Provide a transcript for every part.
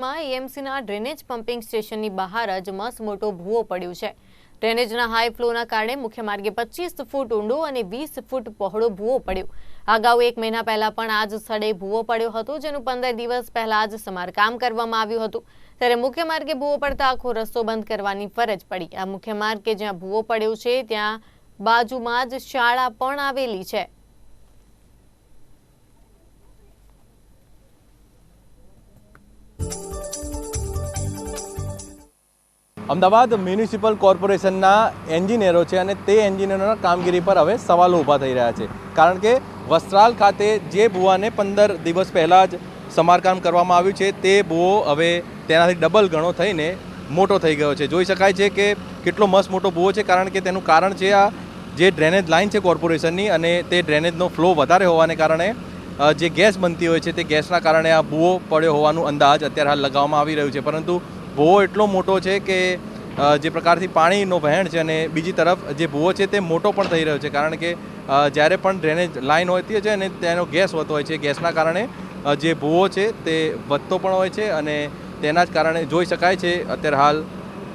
માં એએમસીના drainage pumping સ્ટેશનની બહાર જ મસ્ત મોટો ભૂવો પડ્યો છે. ડ્રેનેજના હાઈ ફ્લોના કારણે મુખ્ય માર્ગે પચીસ ફૂટ ઊંડો અને વીસ ફૂટ પહોળો ભૂવો પડ્યો. અગાઉ એક મહિના પહેલા પણ આ જ સ્થળે ભૂવો પડ્યો હતો, જેનું પંદર દિવસ પહેલા જ સમારકામ કરવામાં આવ્યું હતું. ત્યારે મુખ્ય માર્ગે ભૂવો પડતા આખો રસ્તો બંધ કરવાની ફરજ પડી. આ મુખ્ય માર્ગે જ્યાં ભૂવો પડ્યો છે, ત્યાં બાજુમાં જ શાળા પણ આવેલી છે. અમદાવાદ મ્યુનિસિપલ કોર્પોરેશનના એન્જિનિયરો છે અને તે એન્જિનિયરોના કામગીરી પર હવે સવાલો ઊભા થઈ રહ્યા છે. કારણ કે વસ્ત્રાલ ખાતે જે ભૂવાને પંદર દિવસ પહેલાં જ સમારકામ કરવામાં આવ્યું છે, તે ભૂવો હવે તેનાથી ડબલ ગણો થઈને મોટો થઈ ગયો છે. જોઈ શકાય છે કે કેટલો મસ્ત મોટો ભૂવો છે, કારણ કે તેનું કારણ છે આ જે ડ્રેનેજ લાઇન છે કોર્પોરેશનની અને તે ડ્રેનેજનો ફ્લો વધારે હોવાને કારણે જે ગેસ બનતી હોય છે તે ગેસના કારણે આ ભૂવો પડ્યો હોવાનું અંદાજ અત્યારે હાલ લગાવવામાં આવી રહ્યું છે. પરંતુ ભૂવો એટલો મોટો છે કે જે પ્રકારથી પાણીનો વહેણ છે અને બીજી તરફ જે ભૂવો છે તે મોટો પણ થઈ રહ્યો છે. કારણ કે જ્યારે પણ ડ્રેનેજ લાઇન હોતી છે અને તેનો ગેસ હોતો હોય છે, ગેસના કારણે જે ભૂવો છે તે વધતો પણ હોય છે અને તેના જ કારણે જોઈ શકાય છે, અત્યારે હાલ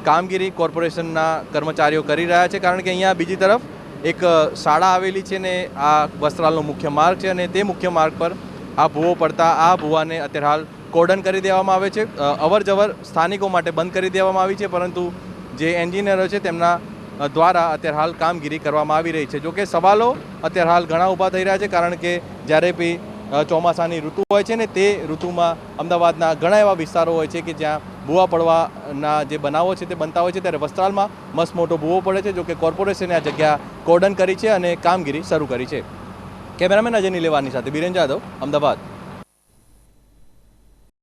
કામગીરી કોર્પોરેશનના કર્મચારીઓ કરી રહ્યા છે. કારણ કે અહીંયા બીજી તરફ એક શાળા આવેલી છે ને આ વસ્ત્રાલનો મુખ્ય માર્ગ છે અને તે મુખ્ય માર્ગ પર આ ભૂવો પડતા આ ભૂવાને અત્યારે હાલ કોર્ડન કરી દેવામાં આવે છે. અવર જવર સ્થાનિકો માટે બંધ કરી દેવામાં આવી છે, પરંતુ જે એન્જિનિયરો છે તેમના દ્વારા અત્યારે હાલ કામગીરી કરવામાં આવી રહી છે. જોકે સવાલો અત્યારે હાલ ઘણા ઊભા થઈ રહ્યા છે, કારણ કે જ્યારે બી ચોમાસાની ઋતુ હોય છે ને, તે ઋતુમાં અમદાવાદના ઘણા એવા વિસ્તારો હોય છે કે જ્યાં ભૂવા પડવાના જે બનાવો છે તે બનતા હોય છે, ત્યારે વસ્ત્રાલમાં મસ્ત મોટો ભૂવો પડે છે, જોકે કોર્પોરેશને આ જગ્યા કોર્ડન કરી છે અને કામગીરી શરૂ કરી છે. કેમેરામેન અજય લેવાની સાથે બિરેન જાદવ, અમદાવાદ.